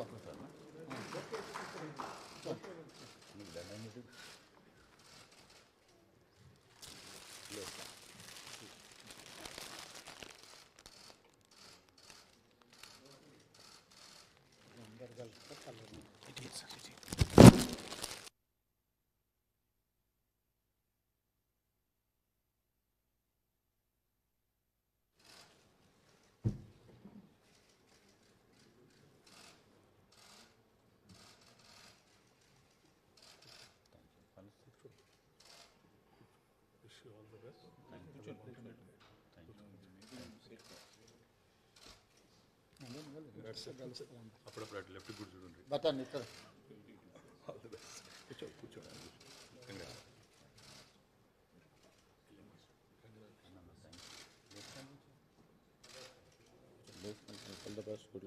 Çok. It. అప్పుడప్పుడు అటు left కూడా చూడండి బతాన్ని ఇక్కడ కూర్చో కూర్చోండి congrats all the best good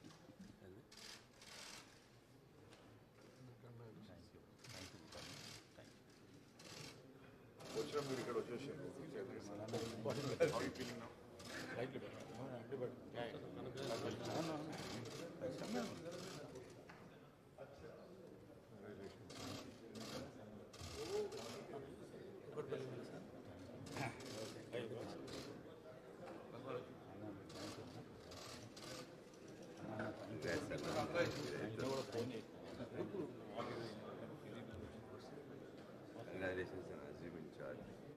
సంవత్సరం మీరు ఇక్కడ ఫోన్ guy.